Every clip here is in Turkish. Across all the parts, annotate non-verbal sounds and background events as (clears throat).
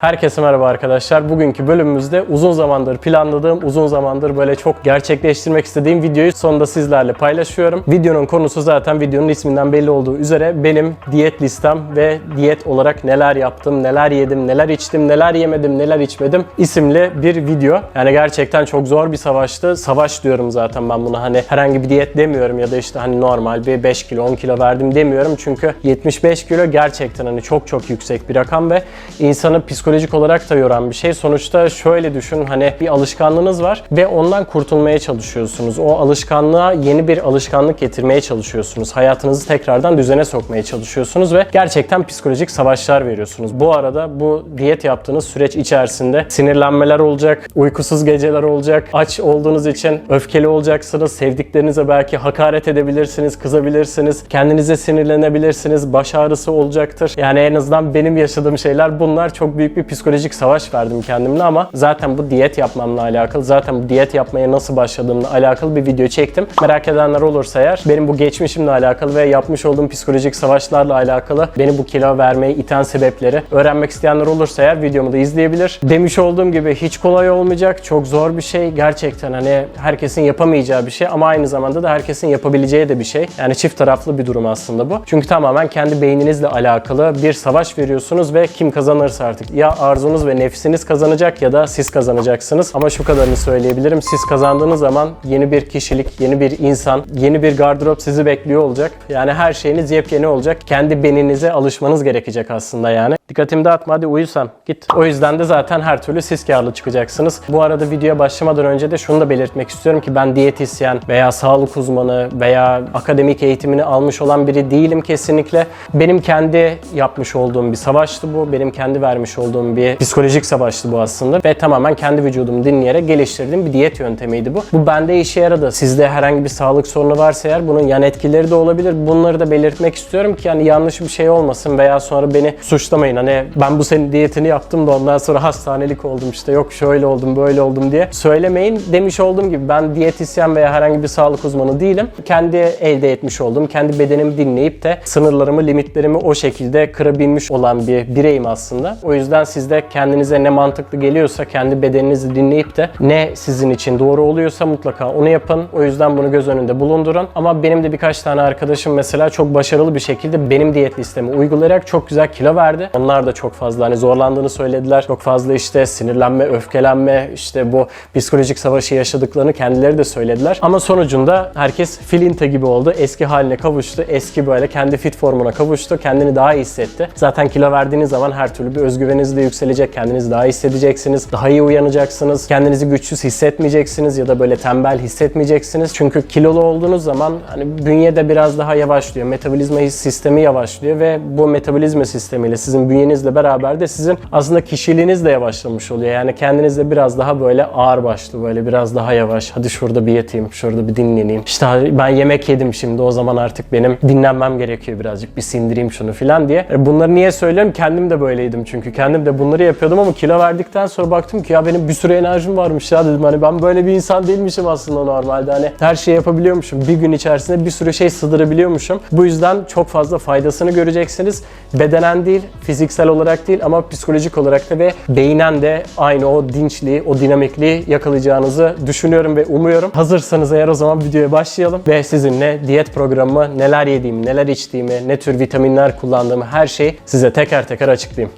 Herkese merhaba arkadaşlar. Bugünkü bölümümüzde uzun zamandır planladığım, uzun zamandır böyle çok gerçekleştirmek istediğim videoyu sonunda sizlerle paylaşıyorum. Videonun konusu zaten videonun isminden belli olduğu üzere benim diyet listem ve diyet olarak neler yaptım, neler yedim, neler içtim, neler yemedim, neler içmedim isimli bir video. Yani gerçekten çok zor bir savaştı. Savaş diyorum zaten ben buna hani herhangi bir diyet demiyorum ya da işte hani normal bir 5 kilo 10 kilo verdim demiyorum. Çünkü 75 kilo gerçekten hani çok çok yüksek bir rakam ve insanı psikolojik olarak da yoran bir şey. Sonuçta şöyle düşün hani bir alışkanlığınız var ve ondan kurtulmaya çalışıyorsunuz. O alışkanlığa yeni bir alışkanlık getirmeye çalışıyorsunuz. Hayatınızı tekrardan düzene sokmaya çalışıyorsunuz ve gerçekten psikolojik savaşlar veriyorsunuz. Bu arada bu diyet yaptığınız süreç içerisinde sinirlenmeler olacak, uykusuz geceler olacak, aç olduğunuz için öfkeli olacaksınız, sevdiklerinize belki hakaret edebilirsiniz, kızabilirsiniz, kendinize sinirlenebilirsiniz, baş ağrısı olacaktır. Yani en azından benim yaşadığım şeyler bunlar. Çok büyük bir psikolojik savaş verdim kendimle ama zaten bu diyet yapmamla alakalı, zaten bu diyet yapmaya nasıl başladığımla alakalı bir video çektim. Merak edenler olursa eğer benim bu geçmişimle alakalı ve yapmış olduğum psikolojik savaşlarla alakalı beni bu kilo vermeye iten sebepleri öğrenmek isteyenler olursa eğer videomu da izleyebilir. Demiş olduğum gibi hiç kolay olmayacak. Çok zor bir şey. Gerçekten hani herkesin yapamayacağı bir şey ama aynı zamanda da herkesin yapabileceği de bir şey. Yani çift taraflı bir durum aslında bu. Çünkü tamamen kendi beyninizle alakalı bir savaş veriyorsunuz ve kim kazanırsa artık ya arzunuz ve nefsiniz kazanacak ya da siz kazanacaksınız. Ama şu kadarını söyleyebilirim. Siz kazandığınız zaman yeni bir kişilik, yeni bir insan, yeni bir gardırop sizi bekliyor olacak. Yani her şeyiniz yepyeni olacak. Kendi beninize alışmanız gerekecek aslında yani. Dikkatimi dağıtma hadi uyusan git. O yüzden de zaten her türlü siz karlı çıkacaksınız. Bu arada videoya başlamadan önce de şunu da belirtmek istiyorum ki ben diyetisyen veya sağlık uzmanı veya akademik eğitimini almış olan biri değilim kesinlikle. Benim kendi yapmış olduğum bir savaştı bu. Benim kendi vermiş olduğum bir psikolojik savaştı bu aslında. Ve tamamen kendi vücudumu dinleyerek geliştirdiğim bir diyet yöntemiydi bu. Bu bende işe yaradı. Sizde herhangi bir sağlık sorunu varsa eğer bunun yan etkileri de olabilir. Bunları da belirtmek istiyorum ki yani yanlış bir şey olmasın veya sonra beni suçlamayın. Hani ben bu senin diyetini yaptım da ondan sonra hastanelik oldum işte yok şöyle oldum böyle oldum diye söylemeyin. Demiş olduğum gibi ben diyetisyen veya herhangi bir sağlık uzmanı değilim. Kendi elde etmiş olduğum, kendi bedenimi dinleyip de sınırlarımı, limitlerimi o şekilde kırabilmiş olan bir bireyim aslında. O yüzden siz de kendinize ne mantıklı geliyorsa kendi bedeninizi dinleyip de ne sizin için doğru oluyorsa mutlaka onu yapın. O yüzden bunu göz önünde bulundurun. Ama benim de birkaç tane arkadaşım mesela çok başarılı bir şekilde benim diyet listemi uygulayarak çok güzel kilo verdi. Onlar da çok fazla hani zorlandığını söylediler. Çok fazla işte sinirlenme, öfkelenme, işte bu psikolojik savaşı yaşadıklarını kendileri de söylediler. Ama sonucunda herkes filinta gibi oldu. Eski haline kavuştu. Eski böyle kendi fit formuna kavuştu. Kendini daha iyi hissetti. Zaten kilo verdiğiniz zaman her türlü bir özgüveniniz de yükselecek. Kendinizi daha iyi hissedeceksiniz. Daha iyi uyanacaksınız. Kendinizi güçsüz hissetmeyeceksiniz ya da böyle tembel hissetmeyeceksiniz. Çünkü kilolu olduğunuz zaman hani bünyede biraz daha yavaşlıyor. Metabolizma sistemi yavaşlıyor ve bu metabolizma sistemiyle sizin bünyenizle beraber de sizin aslında kişiliğiniz de yavaşlamış oluyor. Yani kendinizde biraz daha böyle ağır başlı böyle biraz daha yavaş. Hadi şurada bir yatayım, şurada bir dinleneyim. İşte ben yemek yedim şimdi o zaman artık benim dinlenmem gerekiyor birazcık. Bir sindireyim şunu falan diye. E, Bunları niye söylüyorum? Kendim de böyleydim çünkü. Kendim de bunları yapıyordum ama kilo verdikten sonra baktım ki ya benim bir sürü enerjim varmış ya dedim. Hani ben böyle bir insan değilmişim aslında normalde. Hani her şeyi yapabiliyormuşum. Bir gün içerisinde bir sürü şey sığdırabiliyormuşum. Bu yüzden çok fazla faydasını göreceksiniz. Bedenen değil, fiziksel olarak değil ama psikolojik olarak da ve beynen de aynı o dinçliği, o dinamikliği yakalayacağınızı düşünüyorum ve umuyorum. Hazırsanız eğer o zaman videoya başlayalım ve sizinle diyet programımı, neler yediğimi, neler içtiğimi, ne tür vitaminler kullandığımı her şeyi size teker teker açıklayayım.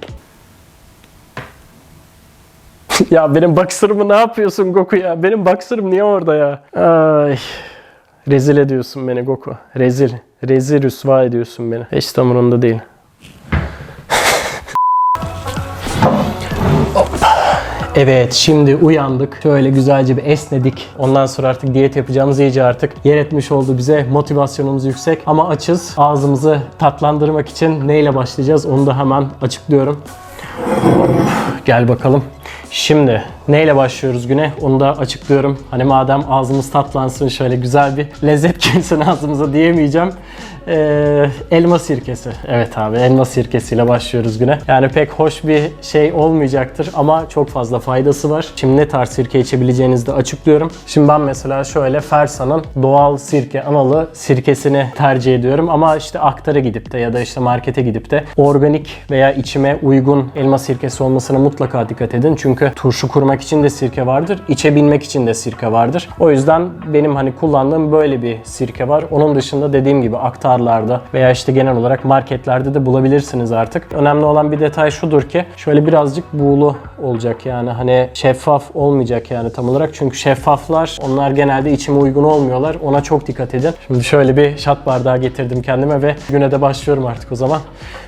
(laughs) ya benim boxer'ımı ne yapıyorsun Goku ya? Benim boxer'ım niye orada ya? Ay. Rezil ediyorsun beni Goku. Rezil. Rezil rüsva ediyorsun beni. Hiç tam umurumda değil. (laughs) Evet şimdi uyandık. Şöyle güzelce bir esnedik. Ondan sonra artık diyet yapacağımız iyice artık yer etmiş oldu bize. Motivasyonumuz yüksek ama açız. Ağzımızı tatlandırmak için neyle başlayacağız onu da hemen açıklıyorum. Gel bakalım. Şimdi Neyle başlıyoruz güne? Onu da açıklıyorum. Hani madem ağzımız tatlansın şöyle güzel bir lezzet (laughs) girsin ağzımıza diyemeyeceğim. Ee, elma sirkesi. Evet abi elma sirkesiyle başlıyoruz güne. Yani pek hoş bir şey olmayacaktır ama çok fazla faydası var. Şimdi ne tarz sirke içebileceğinizi de açıklıyorum. Şimdi ben mesela şöyle Fersa'nın doğal sirke analı sirkesini tercih ediyorum ama işte aktara gidip de ya da işte markete gidip de organik veya içime uygun elma sirkesi olmasına mutlaka dikkat edin. Çünkü turşu kurmak için de sirke vardır, içebilmek için de sirke vardır. O yüzden benim hani kullandığım böyle bir sirke var. Onun dışında dediğim gibi aktarlarda veya işte genel olarak marketlerde de bulabilirsiniz artık. Önemli olan bir detay şudur ki şöyle birazcık buğulu olacak yani hani şeffaf olmayacak yani tam olarak. Çünkü şeffaflar onlar genelde içime uygun olmuyorlar. Ona çok dikkat edin. Şimdi şöyle bir şat bardağı getirdim kendime ve güne de başlıyorum artık o zaman.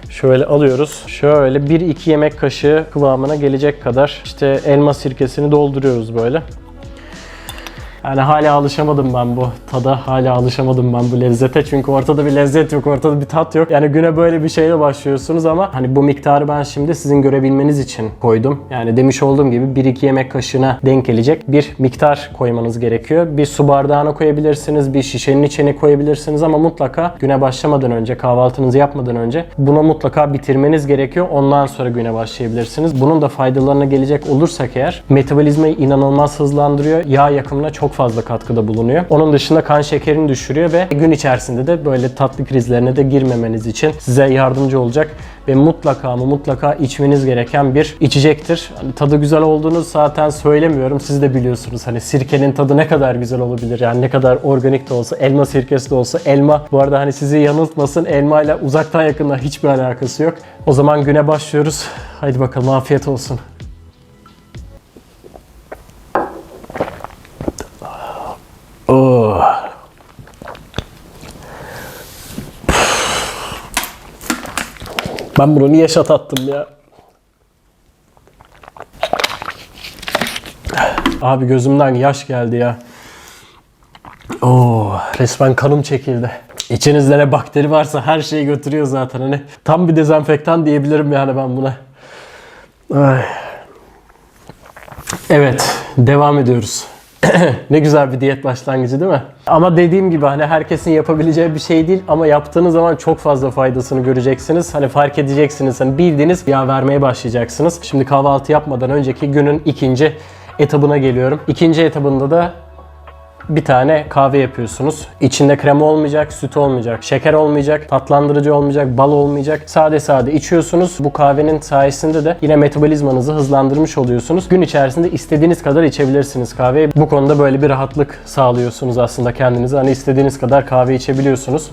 Şöyle alıyoruz. Şöyle 1-2 yemek kaşığı kıvamına gelecek kadar işte elma sirkesini dolduruyoruz böyle. Yani hala alışamadım ben bu tada, hala alışamadım ben bu lezzete. Çünkü ortada bir lezzet yok, ortada bir tat yok. Yani güne böyle bir şeyle başlıyorsunuz ama hani bu miktarı ben şimdi sizin görebilmeniz için koydum. Yani demiş olduğum gibi 1-2 yemek kaşığına denk gelecek bir miktar koymanız gerekiyor. Bir su bardağına koyabilirsiniz, bir şişenin içine koyabilirsiniz ama mutlaka güne başlamadan önce, kahvaltınızı yapmadan önce bunu mutlaka bitirmeniz gerekiyor. Ondan sonra güne başlayabilirsiniz. Bunun da faydalarına gelecek olursak eğer metabolizmayı inanılmaz hızlandırıyor. Yağ yakımına çok fazla katkıda bulunuyor. Onun dışında kan şekerini düşürüyor ve gün içerisinde de böyle tatlı krizlerine de girmemeniz için size yardımcı olacak ve mutlaka ama mutlaka içmeniz gereken bir içecektir. Hani tadı güzel olduğunu zaten söylemiyorum. Siz de biliyorsunuz hani sirkenin tadı ne kadar güzel olabilir. Yani ne kadar organik de olsa, elma sirkesi de olsa. Elma bu arada hani sizi yanıltmasın. Elma ile uzaktan yakından hiçbir alakası yok. O zaman güne başlıyoruz. Haydi bakalım afiyet olsun. Oh. Ben bunu niye şat attım ya? Abi gözümden yaş geldi ya. Oo, resmen kanım çekildi. İçinizde ne bakteri varsa her şeyi götürüyor zaten. Hani tam bir dezenfektan diyebilirim yani ben buna. Ay. Evet, devam ediyoruz. (clears throat) ne güzel bir diyet başlangıcı değil mi? Ama dediğim gibi hani herkesin yapabileceği bir şey değil ama yaptığınız zaman çok fazla faydasını göreceksiniz. Hani fark edeceksiniz. Hani bildiğiniz yağ vermeye başlayacaksınız. Şimdi kahvaltı yapmadan önceki günün ikinci etabına geliyorum. İkinci etabında da bir tane kahve yapıyorsunuz. İçinde krema olmayacak, süt olmayacak, şeker olmayacak, tatlandırıcı olmayacak, bal olmayacak. Sade sade içiyorsunuz. Bu kahvenin sayesinde de yine metabolizmanızı hızlandırmış oluyorsunuz. Gün içerisinde istediğiniz kadar içebilirsiniz kahveyi. Bu konuda böyle bir rahatlık sağlıyorsunuz aslında kendinize. Hani istediğiniz kadar kahve içebiliyorsunuz.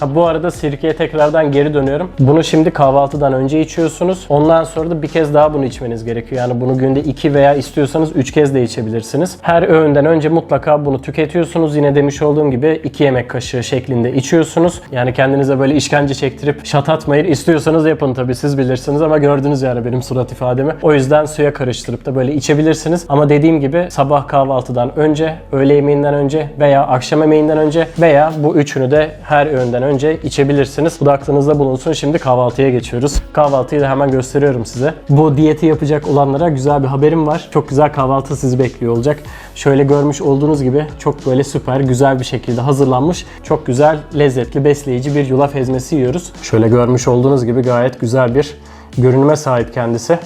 Ha, bu arada sirkeye tekrardan geri dönüyorum. Bunu şimdi kahvaltıdan önce içiyorsunuz. Ondan sonra da bir kez daha bunu içmeniz gerekiyor. Yani bunu günde 2 veya istiyorsanız 3 kez de içebilirsiniz. Her öğünden önce mutlaka bunu tüketiyorsunuz. Yine demiş olduğum gibi 2 yemek kaşığı şeklinde içiyorsunuz. Yani kendinize böyle işkence çektirip şat atmayın. İstiyorsanız yapın tabii siz bilirsiniz ama gördünüz yani benim surat ifademi. O yüzden suya karıştırıp da böyle içebilirsiniz. Ama dediğim gibi sabah kahvaltıdan önce, öğle yemeğinden önce veya akşam yemeğinden önce veya bu üçünü de her öğünden önce içebilirsiniz. Bu da aklınızda bulunsun. Şimdi kahvaltıya geçiyoruz. Kahvaltıyı da hemen gösteriyorum size. Bu diyeti yapacak olanlara güzel bir haberim var. Çok güzel kahvaltı sizi bekliyor olacak. Şöyle görmüş olduğunuz gibi çok böyle süper, güzel bir şekilde hazırlanmış. Çok güzel, lezzetli, besleyici bir yulaf ezmesi yiyoruz. Şöyle görmüş olduğunuz gibi gayet güzel bir görünüme sahip kendisi.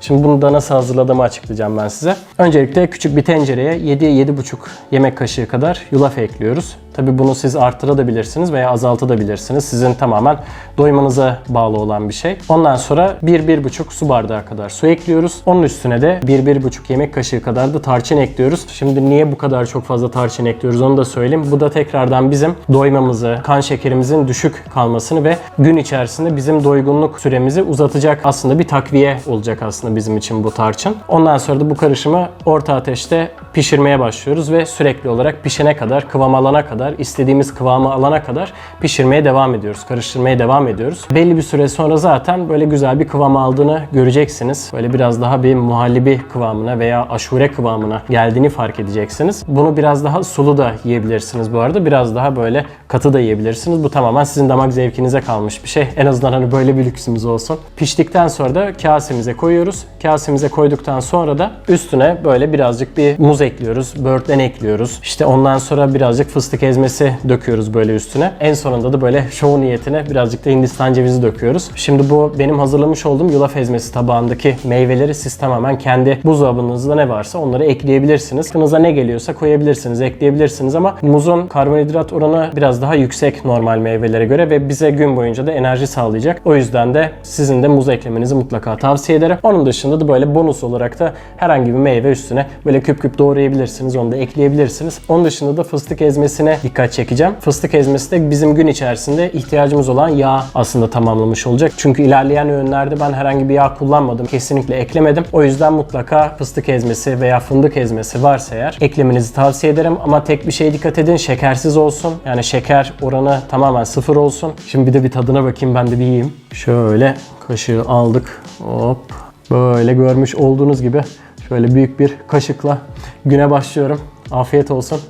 Şimdi bunu da nasıl hazırladığımı açıklayacağım ben size. Öncelikle küçük bir tencereye 7-7,5 yemek kaşığı kadar yulaf ekliyoruz. Tabi bunu siz arttırabilirsiniz veya azaltabilirsiniz. Sizin tamamen doymanıza bağlı olan bir şey. Ondan sonra 1-1,5 su bardağı kadar su ekliyoruz. Onun üstüne de 1-1,5 yemek kaşığı kadar da tarçın ekliyoruz. Şimdi niye bu kadar çok fazla tarçın ekliyoruz onu da söyleyeyim. Bu da tekrardan bizim doymamızı, kan şekerimizin düşük kalmasını ve gün içerisinde bizim doygunluk süremizi uzatacak aslında bir takviye olacak aslında bizim için bu tarçın. Ondan sonra da bu karışımı orta ateşte pişirmeye başlıyoruz ve sürekli olarak pişene kadar, kıvam alana kadar, istediğimiz kıvamı alana kadar pişirmeye devam ediyoruz. Karıştırmaya devam ediyoruz. Belli bir süre sonra zaten böyle güzel bir kıvam aldığını göreceksiniz. Böyle biraz daha bir muhallebi kıvamına veya aşure kıvamına geldiğini fark edeceksiniz. Bunu biraz daha sulu da yiyebilirsiniz bu arada. Biraz daha böyle katı da yiyebilirsiniz. Bu tamamen sizin damak zevkinize kalmış bir şey. En azından hani böyle bir lüksümüz olsun. Piştikten sonra da kasemize koyuyoruz. Kasemize koyduktan sonra da üstüne böyle birazcık bir muz ekliyoruz. Böğürtlen ekliyoruz. İşte ondan sonra birazcık fıstık ezmesi döküyoruz böyle üstüne. En sonunda da böyle şov niyetine birazcık da Hindistan cevizi döküyoruz. Şimdi bu benim hazırlamış olduğum yulaf ezmesi tabağındaki meyveleri siz tamamen kendi buzdolabınızda ne varsa onları ekleyebilirsiniz. Aklınıza ne geliyorsa koyabilirsiniz, ekleyebilirsiniz ama muzun karbonhidrat oranı biraz daha yüksek normal meyvelere göre ve bize gün boyunca da enerji sağlayacak. O yüzden de sizin de muz eklemenizi mutlaka tavsiye ederim. Onun dışında da böyle bonus olarak da herhangi bir meyve üstüne böyle küp küp doğrayabilirsiniz. Onu da ekleyebilirsiniz. Onun dışında da fıstık ezmesine dikkat çekeceğim. Fıstık ezmesi de bizim gün içerisinde ihtiyacımız olan yağ aslında tamamlamış olacak. Çünkü ilerleyen öğünlerde ben herhangi bir yağ kullanmadım. Kesinlikle eklemedim. O yüzden mutlaka fıstık ezmesi veya fındık ezmesi varsa eğer eklemenizi tavsiye ederim. Ama tek bir şeye dikkat edin. Şekersiz olsun. Yani şeker oranı tamamen sıfır olsun. Şimdi bir de bir tadına bakayım ben de bir yiyeyim. Şöyle kaşığı aldık. Hop. Böyle görmüş olduğunuz gibi şöyle büyük bir kaşıkla güne başlıyorum. Afiyet olsun.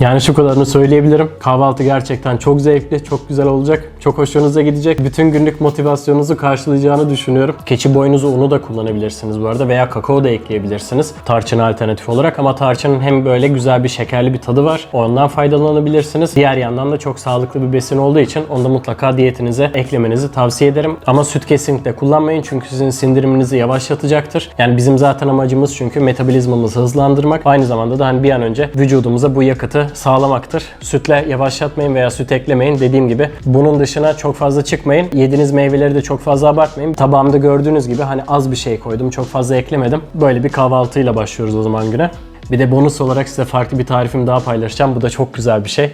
Yani şu kadarını söyleyebilirim. Kahvaltı gerçekten çok zevkli, çok güzel olacak. Çok hoşunuza gidecek. Bütün günlük motivasyonunuzu karşılayacağını düşünüyorum. Keçi boynuzu unu da kullanabilirsiniz bu arada veya kakao da ekleyebilirsiniz tarçın alternatif olarak ama tarçının hem böyle güzel bir şekerli bir tadı var. Ondan faydalanabilirsiniz. Diğer yandan da çok sağlıklı bir besin olduğu için onu da mutlaka diyetinize eklemenizi tavsiye ederim. Ama süt kesinlikle kullanmayın çünkü sizin sindiriminizi yavaşlatacaktır. Yani bizim zaten amacımız çünkü metabolizmamızı hızlandırmak. Aynı zamanda da hani bir an önce vücudumuza bu yakıtı sağlamaktır. Sütle yavaşlatmayın veya süt eklemeyin. Dediğim gibi bunun dışına çok fazla çıkmayın. Yediğiniz meyveleri de çok fazla abartmayın. Tabağımda gördüğünüz gibi hani az bir şey koydum. Çok fazla eklemedim. Böyle bir kahvaltıyla başlıyoruz o zaman güne. Bir de bonus olarak size farklı bir tarifimi daha paylaşacağım. Bu da çok güzel bir şey.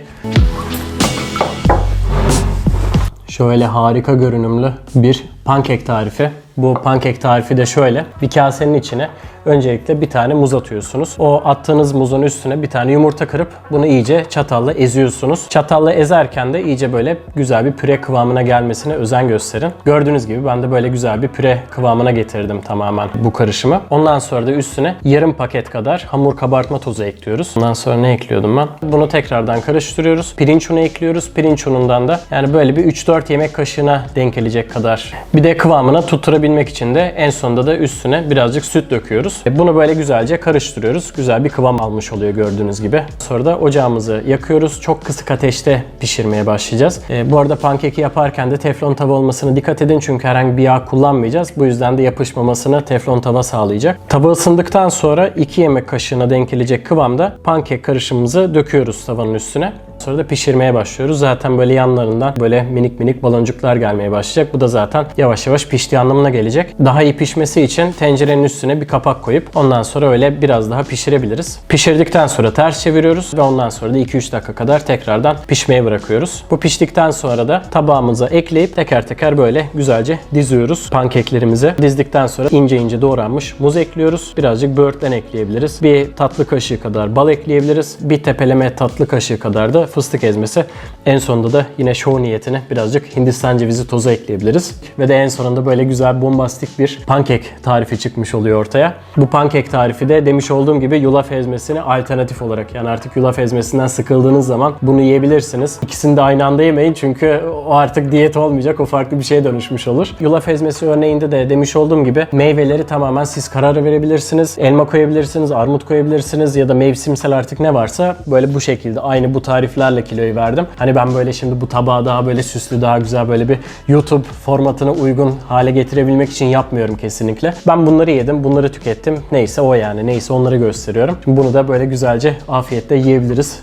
Şöyle harika görünümlü bir pankek tarifi. Bu pankek tarifi de şöyle. Bir kasenin içine öncelikle bir tane muz atıyorsunuz. O attığınız muzun üstüne bir tane yumurta kırıp bunu iyice çatalla eziyorsunuz. Çatalla ezerken de iyice böyle güzel bir püre kıvamına gelmesine özen gösterin. Gördüğünüz gibi ben de böyle güzel bir püre kıvamına getirdim tamamen bu karışımı. Ondan sonra da üstüne yarım paket kadar hamur kabartma tozu ekliyoruz. Ondan sonra ne ekliyordum ben? Bunu tekrardan karıştırıyoruz. Pirinç unu ekliyoruz. Pirinç unundan da yani böyle bir 3-4 yemek kaşığına denk gelecek kadar. Bir de kıvamına tutturabilmek için de en sonunda da üstüne birazcık süt döküyoruz. Bunu böyle güzelce karıştırıyoruz. Güzel bir kıvam almış oluyor gördüğünüz gibi. Sonra da ocağımızı yakıyoruz. Çok kısık ateşte pişirmeye başlayacağız. E, bu arada pankeki yaparken de teflon tava olmasına dikkat edin çünkü herhangi bir yağ kullanmayacağız. Bu yüzden de yapışmamasını teflon tava sağlayacak. Tava ısındıktan sonra 2 yemek kaşığına denk gelecek kıvamda pankek karışımımızı döküyoruz tavanın üstüne. Sonra da pişirmeye başlıyoruz. Zaten böyle yanlarından böyle minik minik baloncuklar gelmeye başlayacak. Bu da zaten yavaş yavaş piştiği anlamına gelecek. Daha iyi pişmesi için tencerenin üstüne bir kapak koyup ondan sonra öyle biraz daha pişirebiliriz. Pişirdikten sonra ters çeviriyoruz ve ondan sonra da 2-3 dakika kadar tekrardan pişmeye bırakıyoruz. Bu piştikten sonra da tabağımıza ekleyip teker teker böyle güzelce diziyoruz pankeklerimizi. Dizdikten sonra ince ince doğranmış muz ekliyoruz. Birazcık böğürtlen ekleyebiliriz. Bir tatlı kaşığı kadar bal ekleyebiliriz. Bir tepeleme tatlı kaşığı kadar da fıstık ezmesi. En sonunda da yine şov niyetine birazcık Hindistan cevizi tozu ekleyebiliriz. Ve de en sonunda böyle güzel bombastik bir pankek tarifi çıkmış oluyor ortaya. Bu pankek tarifi de demiş olduğum gibi yulaf ezmesine alternatif olarak yani artık yulaf ezmesinden sıkıldığınız zaman bunu yiyebilirsiniz. İkisini de aynı anda yemeyin çünkü o artık diyet olmayacak. O farklı bir şeye dönüşmüş olur. Yulaf ezmesi örneğinde de demiş olduğum gibi meyveleri tamamen siz karar verebilirsiniz. Elma koyabilirsiniz, armut koyabilirsiniz ya da mevsimsel artık ne varsa böyle bu şekilde aynı bu tariflerle kiloyu verdim. Hani ben böyle şimdi bu tabağı daha böyle süslü, daha güzel böyle bir YouTube formatına uygun hale getirebilmek için yapmıyorum kesinlikle. Ben bunları yedim, bunları tükettim. Neyse o yani, neyse onları gösteriyorum. Şimdi bunu da böyle güzelce afiyetle yiyebiliriz.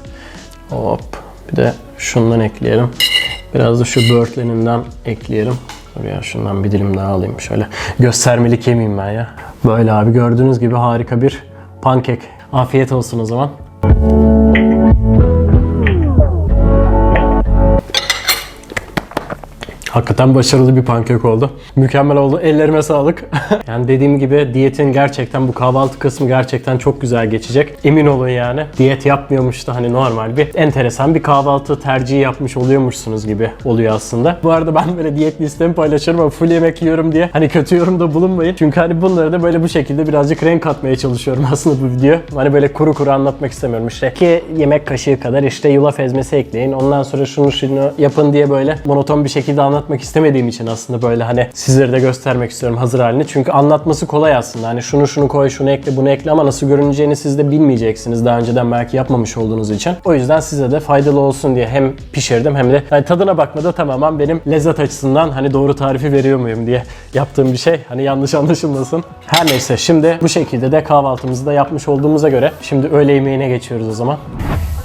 Hop. Bir de şundan ekleyelim. Biraz da şu böğürtleninden ekleyelim. Dur ya şundan bir dilim daha alayım şöyle. Göstermelik yemeyeyim ben ya. Böyle abi gördüğünüz gibi harika bir pankek. Afiyet olsun o zaman. Hakikaten başarılı bir pankek oldu. Mükemmel oldu. Ellerime sağlık. (laughs) yani dediğim gibi diyetin gerçekten bu kahvaltı kısmı gerçekten çok güzel geçecek. Emin olun yani. Diyet yapmıyormuş da hani normal bir enteresan bir kahvaltı tercihi yapmış oluyormuşsunuz gibi oluyor aslında. Bu arada ben böyle diyet listemi paylaşıyorum ama full yemek yiyorum diye hani kötü yorumda bulunmayın. Çünkü hani bunları da böyle bu şekilde birazcık renk katmaya çalışıyorum (laughs) aslında bu video. Hani böyle kuru kuru anlatmak istemiyorum. İşte ki yemek kaşığı kadar işte yulaf ezmesi ekleyin. Ondan sonra şunu şunu yapın diye böyle monoton bir şekilde anlatmak istemediğim için aslında böyle hani sizlere de göstermek istiyorum hazır halini. Çünkü anlatması kolay aslında. Hani şunu şunu koy, şunu ekle, bunu ekle ama nasıl görüneceğini siz de bilmeyeceksiniz daha önceden belki yapmamış olduğunuz için. O yüzden size de faydalı olsun diye hem pişirdim hem de hani tadına bakmada tamamen benim lezzet açısından hani doğru tarifi veriyor muyum diye yaptığım bir şey. Hani yanlış anlaşılmasın. Her neyse şimdi bu şekilde de kahvaltımızı da yapmış olduğumuza göre şimdi öğle yemeğine geçiyoruz o zaman.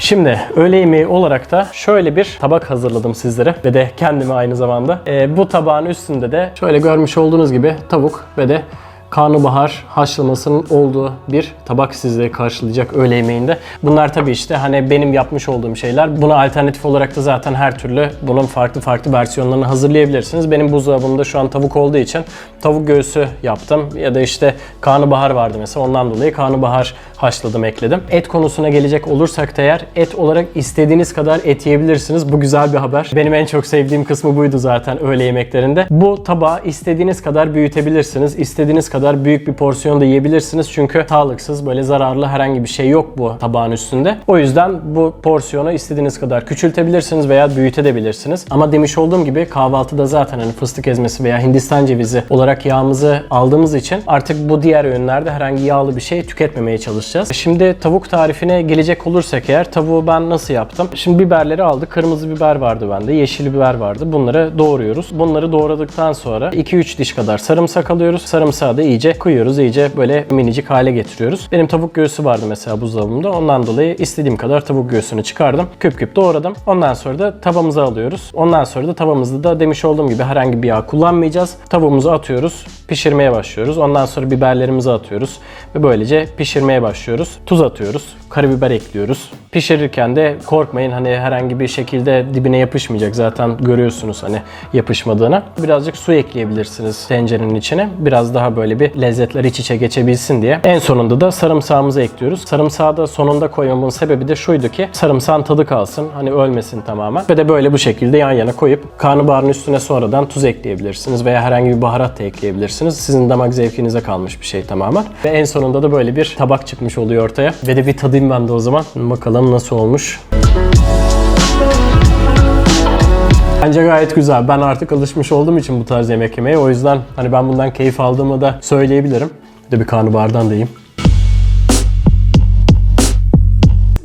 Şimdi öğle yemeği olarak da şöyle bir tabak hazırladım sizlere ve de kendime aynı zamanda. Ee, bu tabağın üstünde de şöyle görmüş olduğunuz gibi tavuk ve de karnabahar haşlamasının olduğu bir tabak sizleri karşılayacak öğle yemeğinde. Bunlar tabii işte hani benim yapmış olduğum şeyler. Buna alternatif olarak da zaten her türlü bunun farklı farklı versiyonlarını hazırlayabilirsiniz. Benim buzdolabımda şu an tavuk olduğu için tavuk göğsü yaptım ya da işte karnabahar vardı mesela ondan dolayı karnabahar haşladım ekledim. Et konusuna gelecek olursak da eğer et olarak istediğiniz kadar et yiyebilirsiniz. Bu güzel bir haber. Benim en çok sevdiğim kısmı buydu zaten öğle yemeklerinde. Bu tabağı istediğiniz kadar büyütebilirsiniz. İstediğiniz kadar büyük bir porsiyon da yiyebilirsiniz. Çünkü sağlıksız böyle zararlı herhangi bir şey yok bu tabağın üstünde. O yüzden bu porsiyonu istediğiniz kadar küçültebilirsiniz veya büyütebilirsiniz. Ama demiş olduğum gibi kahvaltıda zaten hani fıstık ezmesi veya hindistan cevizi olarak yağımızı aldığımız için artık bu diğer öğünlerde herhangi yağlı bir şey tüketmemeye çalışacağız. Şimdi tavuk tarifine gelecek olursak eğer tavuğu ben nasıl yaptım? Şimdi biberleri aldık. Kırmızı biber vardı bende. Yeşil biber vardı. Bunları doğruyoruz. Bunları doğradıktan sonra 2-3 diş kadar sarımsak alıyoruz. Sarımsağı da iyice koyuyoruz. iyice böyle minicik hale getiriyoruz. Benim tavuk göğsü vardı mesela buzdolabımda. Ondan dolayı istediğim kadar tavuk göğsünü çıkardım. Küp küp doğradım. Ondan sonra da tavamıza alıyoruz. Ondan sonra da tavamızda da demiş olduğum gibi herhangi bir yağ kullanmayacağız. Tavuğumuzu atıyoruz. Pişirmeye başlıyoruz. Ondan sonra biberlerimizi atıyoruz. Ve böylece pişirmeye başlıyoruz. Tuz atıyoruz. Karabiber ekliyoruz. Pişirirken de korkmayın hani herhangi bir şekilde dibine yapışmayacak. Zaten görüyorsunuz hani yapışmadığını. Birazcık su ekleyebilirsiniz tencerenin içine. Biraz daha böyle bir lezzetler iç içe geçebilsin diye. En sonunda da sarımsağımızı ekliyoruz. Sarımsağı da sonunda koymamın sebebi de şuydu ki sarımsağın tadı kalsın. Hani ölmesin tamamen. Ve de böyle bu şekilde yan yana koyup karnabaharın üstüne sonradan tuz ekleyebilirsiniz veya herhangi bir baharat da ekleyebilirsiniz. Sizin damak zevkinize kalmış bir şey tamamen. Ve en sonunda da böyle bir tabak çıkmış oluyor ortaya. Ve de bir tadayım ben de o zaman. Bakalım nasıl olmuş. Bence gayet güzel. Ben artık alışmış olduğum için bu tarz yemek yemeye. O yüzden hani ben bundan keyif aldığımı da söyleyebilirim. Bir de bir karnabahardan da yiyeyim.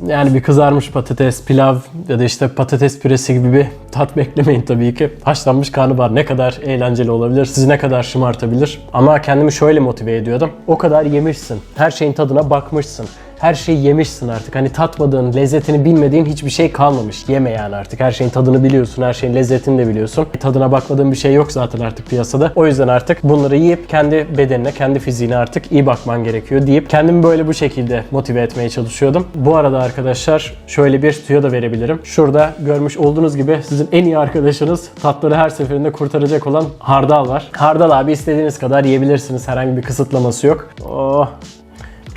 Yani bir kızarmış patates, pilav ya da işte patates püresi gibi bir tat (laughs) beklemeyin tabii ki. Haşlanmış karnabahar ne kadar eğlenceli olabilir, sizi ne kadar şımartabilir. Ama kendimi şöyle motive ediyordum. O kadar yemişsin, her şeyin tadına bakmışsın. Her şeyi yemişsin artık. Hani tatmadığın, lezzetini bilmediğin hiçbir şey kalmamış. Yeme yani artık. Her şeyin tadını biliyorsun, her şeyin lezzetini de biliyorsun. Tadına bakmadığın bir şey yok zaten artık piyasada. O yüzden artık bunları yiyip kendi bedenine, kendi fiziğine artık iyi bakman gerekiyor deyip kendimi böyle bu şekilde motive etmeye çalışıyordum. Bu arada arkadaşlar şöyle bir tüyo da verebilirim. Şurada görmüş olduğunuz gibi sizin en iyi arkadaşınız tatları her seferinde kurtaracak olan hardal var. Hardal abi istediğiniz kadar yiyebilirsiniz. Herhangi bir kısıtlaması yok. Oh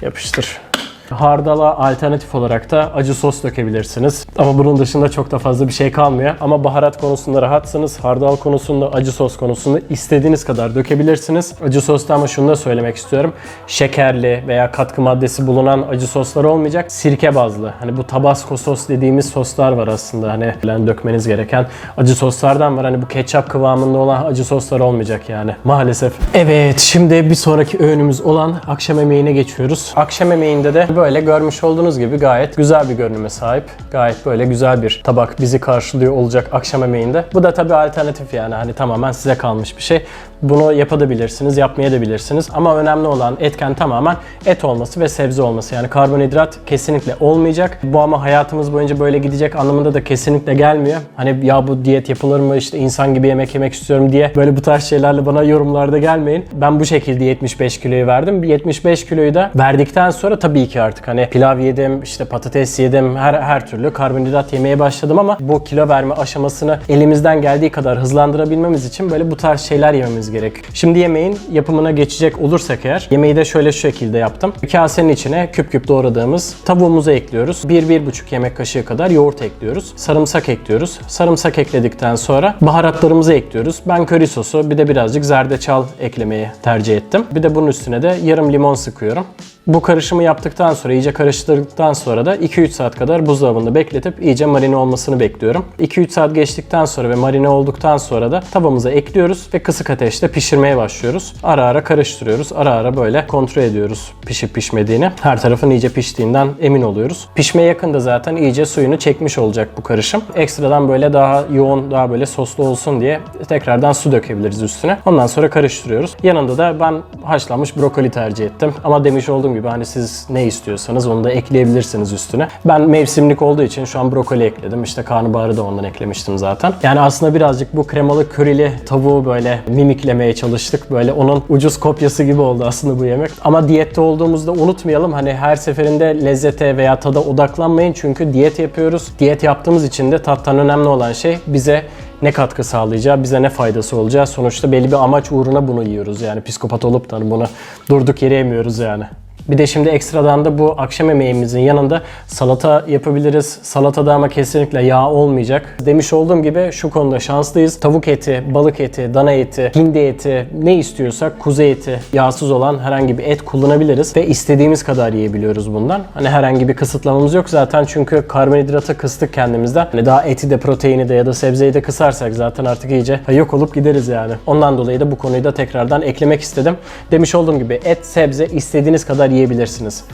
yapıştır. Hardala alternatif olarak da acı sos dökebilirsiniz. Ama bunun dışında çok da fazla bir şey kalmıyor. Ama baharat konusunda rahatsınız. Hardal konusunda, acı sos konusunda istediğiniz kadar dökebilirsiniz. Acı sosta ama şunu da söylemek istiyorum. Şekerli veya katkı maddesi bulunan acı soslar olmayacak. Sirke bazlı. Hani bu tabasco sos dediğimiz soslar var aslında. Hani yani dökmeniz gereken acı soslardan var. Hani bu ketçap kıvamında olan acı soslar olmayacak yani. Maalesef. Evet şimdi bir sonraki öğünümüz olan akşam yemeğine geçiyoruz. Akşam yemeğinde de böyle görmüş olduğunuz gibi gayet güzel bir görünüme sahip. Gayet böyle güzel bir tabak bizi karşılıyor olacak akşam yemeğinde. Bu da tabii alternatif yani hani tamamen size kalmış bir şey. Bunu yapabilirsiniz, yapmayabilirsiniz. Ama önemli olan etken tamamen et olması ve sebze olması. Yani karbonhidrat kesinlikle olmayacak. Bu ama hayatımız boyunca böyle gidecek anlamında da kesinlikle gelmiyor. Hani ya bu diyet yapılır mı işte insan gibi yemek yemek istiyorum diye böyle bu tarz şeylerle bana yorumlarda gelmeyin. Ben bu şekilde 75 kiloyu verdim. 75 kiloyu da verdikten sonra tabii ki artık hani pilav yedim, işte patates yedim, her her türlü karbonhidrat yemeye başladım ama bu kilo verme aşamasını elimizden geldiği kadar hızlandırabilmemiz için böyle bu tarz şeyler yememiz gerek. Şimdi yemeğin yapımına geçecek olursak eğer yemeği de şöyle şu şekilde yaptım. Bir kasenin içine küp küp doğradığımız tavuğumuzu ekliyoruz. 1-1,5 yemek kaşığı kadar yoğurt ekliyoruz. Sarımsak ekliyoruz. Sarımsak ekledikten sonra baharatlarımızı ekliyoruz. Ben köri sosu bir de birazcık zerdeçal eklemeyi tercih ettim. Bir de bunun üstüne de yarım limon sıkıyorum. Bu karışımı yaptıktan sonra, iyice karıştırdıktan sonra da 2-3 saat kadar buzdolabında bekletip iyice marine olmasını bekliyorum. 2-3 saat geçtikten sonra ve marine olduktan sonra da tavamıza ekliyoruz ve kısık ateşte pişirmeye başlıyoruz. Ara ara karıştırıyoruz. Ara ara böyle kontrol ediyoruz pişip pişmediğini. Her tarafın iyice piştiğinden emin oluyoruz. Pişmeye yakında zaten iyice suyunu çekmiş olacak bu karışım. Ekstradan böyle daha yoğun, daha böyle soslu olsun diye tekrardan su dökebiliriz üstüne. Ondan sonra karıştırıyoruz. Yanında da ben haşlanmış brokoli tercih ettim. Ama demiş olduğum gibi hani siz ne istiyorsanız onu da ekleyebilirsiniz üstüne. Ben mevsimlik olduğu için şu an brokoli ekledim. İşte karnabaharı da ondan eklemiştim zaten. Yani aslında birazcık bu kremalı körili tavuğu böyle mimiklemeye çalıştık. Böyle onun ucuz kopyası gibi oldu aslında bu yemek. Ama diyette olduğumuzda unutmayalım hani her seferinde lezzete veya tada odaklanmayın. Çünkü diyet yapıyoruz. Diyet yaptığımız için de tattan önemli olan şey bize ne katkı sağlayacağı, bize ne faydası olacağı. Sonuçta belli bir amaç uğruna bunu yiyoruz. Yani psikopat olup da hani bunu durduk yere yemiyoruz yani. Bir de şimdi ekstradan da bu akşam yemeğimizin yanında salata yapabiliriz. Salatada ama kesinlikle yağ olmayacak. Demiş olduğum gibi şu konuda şanslıyız. Tavuk eti, balık eti, dana eti, hindi eti ne istiyorsak kuzu eti, yağsız olan herhangi bir et kullanabiliriz ve istediğimiz kadar yiyebiliyoruz bundan. Hani herhangi bir kısıtlamamız yok zaten çünkü karbonhidratı kıstık kendimizden. Hani daha eti de proteini de ya da sebzeyi de kısarsak zaten artık iyice yok olup gideriz yani. Ondan dolayı da bu konuyu da tekrardan eklemek istedim. Demiş olduğum gibi et, sebze istediğiniz kadar yiyebilirsiniz.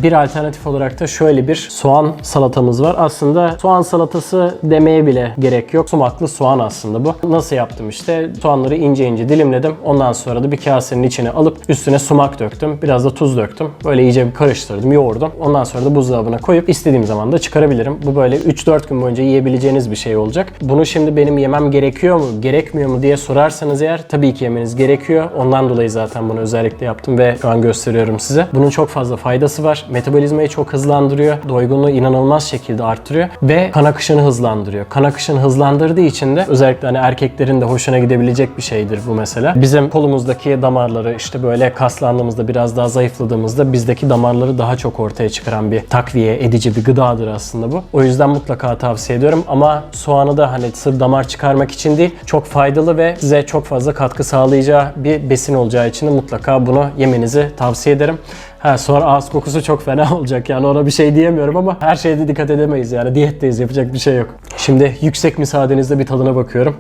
Bir alternatif olarak da şöyle bir soğan salatamız var. Aslında soğan salatası demeye bile gerek yok. Sumaklı soğan aslında bu. Nasıl yaptım işte? Soğanları ince ince dilimledim. Ondan sonra da bir kasenin içine alıp üstüne sumak döktüm. Biraz da tuz döktüm. Böyle iyice bir karıştırdım, yoğurdum. Ondan sonra da buzdolabına koyup istediğim zaman da çıkarabilirim. Bu böyle 3-4 gün boyunca yiyebileceğiniz bir şey olacak. Bunu şimdi benim yemem gerekiyor mu, gerekmiyor mu diye sorarsanız eğer tabii ki yemeniz gerekiyor. Ondan dolayı zaten bunu özellikle yaptım ve şu an gösteriyorum size. Bunun çok fazla faydası var. Metabolizmayı çok hızlandırıyor. Doygunluğu inanılmaz şekilde artırıyor ve kan akışını hızlandırıyor. Kan akışını hızlandırdığı için de özellikle hani erkeklerin de hoşuna gidebilecek bir şeydir bu mesela. Bizim kolumuzdaki damarları işte böyle kaslandığımızda biraz daha zayıfladığımızda bizdeki damarları daha çok ortaya çıkaran bir takviye edici bir gıdadır aslında bu. O yüzden mutlaka tavsiye ediyorum ama soğanı da hani sırf damar çıkarmak için değil çok faydalı ve size çok fazla katkı sağlayacağı bir besin olacağı için de mutlaka bunu yemenizi tavsiye ederim. Ha, sonra ağız kokusu çok fena (laughs) olacak yani ona bir şey diyemiyorum ama her şeyde dikkat edemeyiz yani diyetteyiz yapacak bir şey yok. Şimdi yüksek müsaadenizle bir tadına bakıyorum.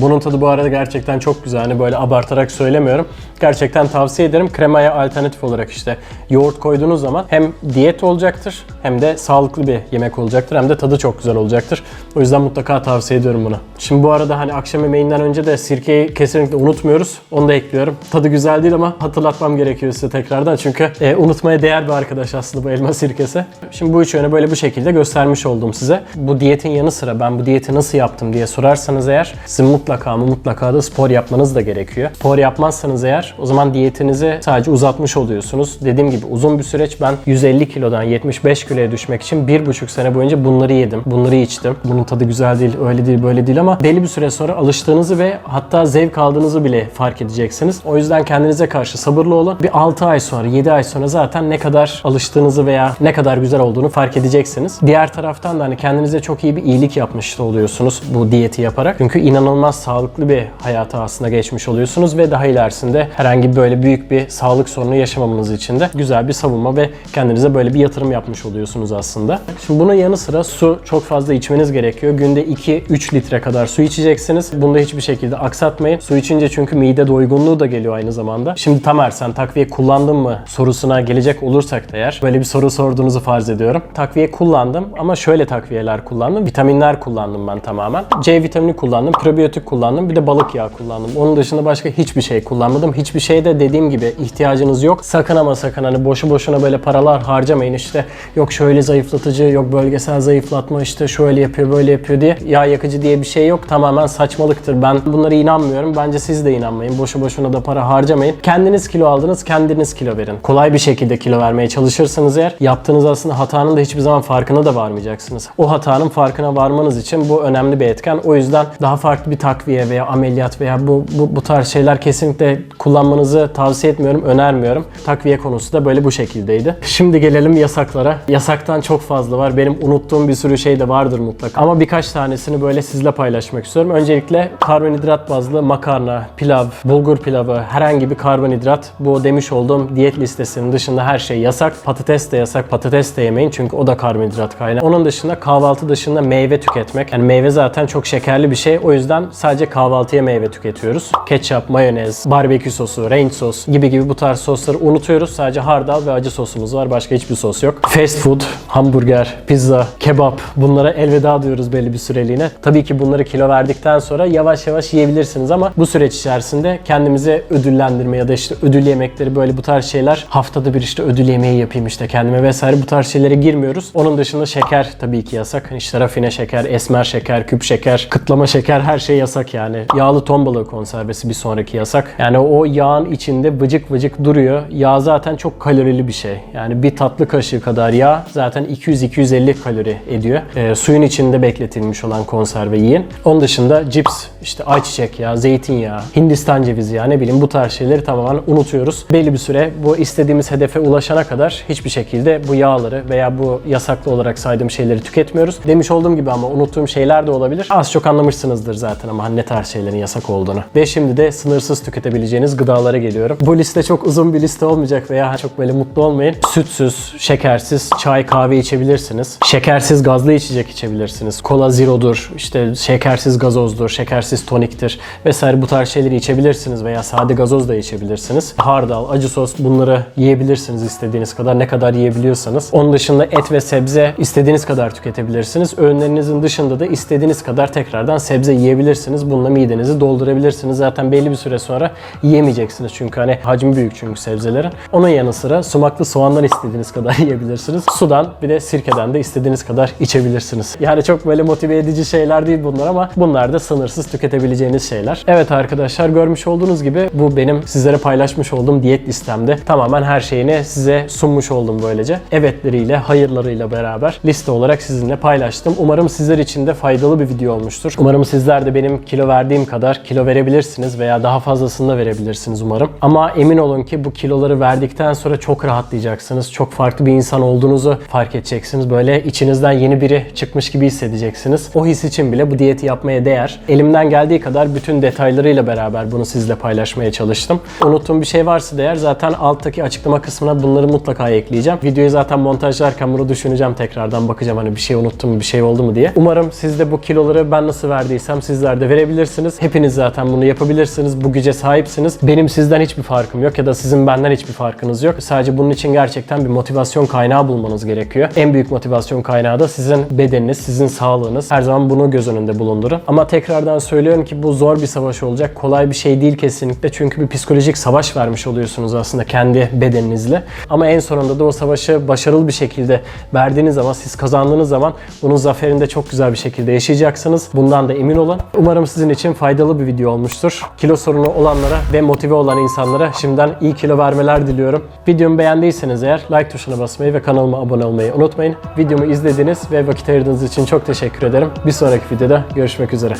Bunun tadı bu arada gerçekten çok güzel. Hani böyle abartarak söylemiyorum. Gerçekten tavsiye ederim. Kremaya alternatif olarak işte yoğurt koyduğunuz zaman hem diyet olacaktır hem de sağlıklı bir yemek olacaktır hem de tadı çok güzel olacaktır. O yüzden mutlaka tavsiye ediyorum bunu. Şimdi bu arada hani akşam yemeğinden önce de sirkeyi kesinlikle unutmuyoruz. Onu da ekliyorum. Tadı güzel değil ama hatırlatmam gerekiyor size tekrardan. Çünkü e, unutmaya değer bir arkadaş aslında bu elma sirkesi. Şimdi bu üç yönü böyle bu şekilde göstermiş oldum size. Bu diyetin yanı sıra ben bu diyeti nasıl yaptım diye sorarsanız eğer sizin mutlaka ama mutlaka da spor yapmanız da gerekiyor. Spor yapmazsanız eğer o zaman diyetinizi sadece uzatmış oluyorsunuz. Dediğim gibi uzun bir süreç ben 150 kilodan 75 kiloya düşmek için bir buçuk sene boyunca bunları yedim. Bunları içtim. Bunun tadı güzel değil, öyle değil, böyle değil ama belli bir süre sonra alıştığınızı ve hatta zevk aldığınızı bile fark edeceksiniz. O yüzden kendinize karşı sabırlı olun. Bir 6 ay sonra, 7 ay sonra zaten ne kadar alıştığınızı veya ne kadar güzel olduğunu fark edeceksiniz. Diğer taraftan da hani kendinize çok iyi bir iyilik yapmış da oluyorsunuz bu diyeti yaparak. Çünkü inanılmaz sağlıklı bir hayata aslında geçmiş oluyorsunuz ve daha ilerisinde Herhangi böyle büyük bir sağlık sorunu yaşamamanız için de güzel bir savunma ve kendinize böyle bir yatırım yapmış oluyorsunuz aslında. Şimdi bunun yanı sıra su çok fazla içmeniz gerekiyor. Günde 2-3 litre kadar su içeceksiniz. Bunu da hiçbir şekilde aksatmayın. Su içince çünkü mide doygunluğu da geliyor aynı zamanda. Şimdi Tamer sen takviye kullandın mı sorusuna gelecek olursak da eğer böyle bir soru sorduğunuzu farz ediyorum. Takviye kullandım ama şöyle takviyeler kullandım. Vitaminler kullandım ben tamamen. C vitamini kullandım, probiyotik kullandım, bir de balık yağı kullandım. Onun dışında başka hiçbir şey kullanmadım. Hiçbir şeyde dediğim gibi ihtiyacınız yok. Sakın ama sakın hani boşu boşuna böyle paralar harcamayın işte yok şöyle zayıflatıcı, yok bölgesel zayıflatma işte şöyle yapıyor, böyle yapıyor diye. Yağ yakıcı diye bir şey yok. Tamamen saçmalıktır. Ben bunlara inanmıyorum. Bence siz de inanmayın. Boşu boşuna da para harcamayın. Kendiniz kilo aldınız, kendiniz kilo verin. Kolay bir şekilde kilo vermeye çalışırsanız eğer yaptığınız aslında hatanın da hiçbir zaman farkına da varmayacaksınız. O hatanın farkına varmanız için bu önemli bir etken. O yüzden daha farklı bir takviye veya ameliyat veya bu, bu, bu tarz şeyler kesinlikle kullanmanızı tavsiye etmiyorum, önermiyorum. Takviye konusu da böyle bu şekildeydi. Şimdi gelelim yasaklara. Yasaktan çok fazla var. Benim unuttuğum bir sürü şey de vardır mutlaka. Ama birkaç tanesini böyle sizle paylaşmak istiyorum. Öncelikle karbonhidrat bazlı makarna, pilav, bulgur pilavı, herhangi bir karbonhidrat bu demiş olduğum diyet listesinin dışında her şey yasak. Patates de yasak. Patates de yemeyin çünkü o da karbonhidrat kaynağı. Onun dışında kahvaltı dışında meyve tüketmek. Yani meyve zaten çok şekerli bir şey. O yüzden sadece kahvaltıya meyve tüketiyoruz. Ketçap, mayonez, barbekü sosu, ranch sos gibi gibi bu tarz sosları unutuyoruz. Sadece hardal ve acı sosumuz var. Başka hiçbir sos yok. Fast food, hamburger, pizza, kebap bunlara elveda diyoruz belli bir süreliğine. Tabii ki bunları kilo verdikten sonra yavaş yavaş yiyebilirsiniz ama bu süreç içerisinde kendimize ödüllendirme ya da işte ödül yemekleri böyle bu tarz şeyler haftada bir işte ödül yemeği yapayım işte kendime vesaire bu tarz şeylere girmiyoruz. Onun dışında şeker tabii ki yasak. İşte rafine şeker, esmer şeker, küp şeker, kıtlama şeker her şey yasak yani. Yağlı ton balığı konservesi bir sonraki yasak. Yani o yağın içinde vıcık vıcık duruyor. Yağ zaten çok kalorili bir şey. Yani bir tatlı kaşığı kadar yağ zaten 200-250 kalori ediyor. Ee, suyun içinde bekletilmiş olan konserve yiyin. Onun dışında cips, işte ayçiçek yağı, zeytinyağı, Hindistan cevizi yağı ne bileyim bu tarz şeyleri tamamen unutuyoruz. Belli bir süre bu istediğimiz hedefe ulaşana kadar hiçbir şekilde bu yağları veya bu yasaklı olarak saydığım şeyleri tüketmiyoruz. Demiş olduğum gibi ama unuttuğum şeyler de olabilir. Az çok anlamışsınızdır zaten ama ne tarz şeylerin yasak olduğunu. Ve şimdi de sınırsız tüketebileceğiniz gıdalara geliyorum. Bu liste çok uzun bir liste olmayacak veya çok böyle mutlu olmayın. Sütsüz, şekersiz çay kahve içebilirsiniz. Şekersiz gazlı içecek içebilirsiniz. Kola zero'dur, işte şekersiz gazozdur, şekersiz toniktir vesaire bu tarz şeyleri içebilirsiniz veya sade gazoz da içebilirsiniz. Hardal, acı sos bunları yiyebilirsiniz istediğiniz kadar ne kadar yiyebiliyorsanız. Onun dışında et ve sebze istediğiniz kadar tüketebilirsiniz. Öğünlerinizin dışında da istediğiniz kadar tekrardan sebze yiyebilirsiniz. Bununla midenizi doldurabilirsiniz. Zaten belli bir süre sonra yiyemeyeceksiniz çünkü hani hacmi büyük çünkü sebzelerin. Onun yanı sıra sumaklı soğandan istediğiniz kadar (laughs) yiyebilirsiniz. Sudan bir de sirkeden de istediğiniz kadar içebilirsiniz. Yani çok böyle motive edici şeyler değil bunlar ama bunlar da sınırsız tüketebileceğiniz şeyler. Evet arkadaşlar görmüş olduğunuz gibi bu benim sizlere paylaşmış olduğum diyet listemde. Tamamen her şeyini size sunmuş oldum böylece. Evetleriyle, hayırlarıyla beraber liste olarak sizinle paylaştım. Umarım sizler için de faydalı bir video olmuştur. Umarım sizler de benim kilo verdiğim kadar kilo verebilirsiniz veya daha fazlasını da verebilirsiniz umarım. Ama emin olun ki bu kiloları verdikten sonra çok rahatlayacaksınız. Çok farklı bir insan olduğunuzu fark edeceksiniz. Böyle içinizden yeni biri çıkmış gibi hissedeceksiniz. O his için bile bu diyeti yapmaya değer. Elimden geldiği kadar bütün detaylarıyla beraber bunu sizle paylaşmaya çalıştım. Unuttuğum bir şey varsa da eğer zaten alttaki açıklama kısmına bunları mutlaka ekleyeceğim. Videoyu zaten montajlarken bunu düşüneceğim tekrardan bakacağım hani bir şey unuttum mu bir şey oldu mu diye. Umarım siz de bu kiloları ben nasıl verdiysem sizler de verebilirsiniz. Hepiniz zaten bunu yapabilirsiniz. Bu güce sahipsiniz. Benim sizden hiçbir farkım yok ya da sizin benden hiçbir farkınız yok. Sadece bunun için gerçekten bir motivasyon kaynağı bulmanız gerekiyor. En büyük motivasyon kaynağı da sizin bedeniniz, sizin sağlığınız. Her zaman bunu göz önünde bulundurun. Ama tekrardan söylüyorum ki bu zor bir savaş olacak. Kolay bir şey değil kesinlikle. Çünkü bir psikolojik savaş vermiş oluyorsunuz aslında kendi bedeninizle. Ama en sonunda da o savaşı başarılı bir şekilde verdiğiniz zaman, siz kazandığınız zaman bunun zaferinde çok güzel bir şekilde yaşayacaksınız. Bundan da emin olun. Umarım sizin için faydalı bir video olmuştur. Kilo sorunu olanlara ve motive olan insanlara şimdiden iyi kilo vermeler diliyorum. Videomu beğendiyseniz eğer like tuşuna basmayı ve kanalıma abone olmayı unutmayın. Videomu izlediğiniz ve vakit ayırdığınız için çok teşekkür ederim. Bir sonraki videoda görüşmek üzere.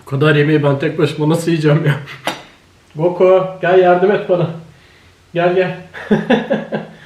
Bu kadar yemeği ben tek başıma nasıl yiyeceğim ya? Boko gel yardım et bana. Gel gel. (laughs)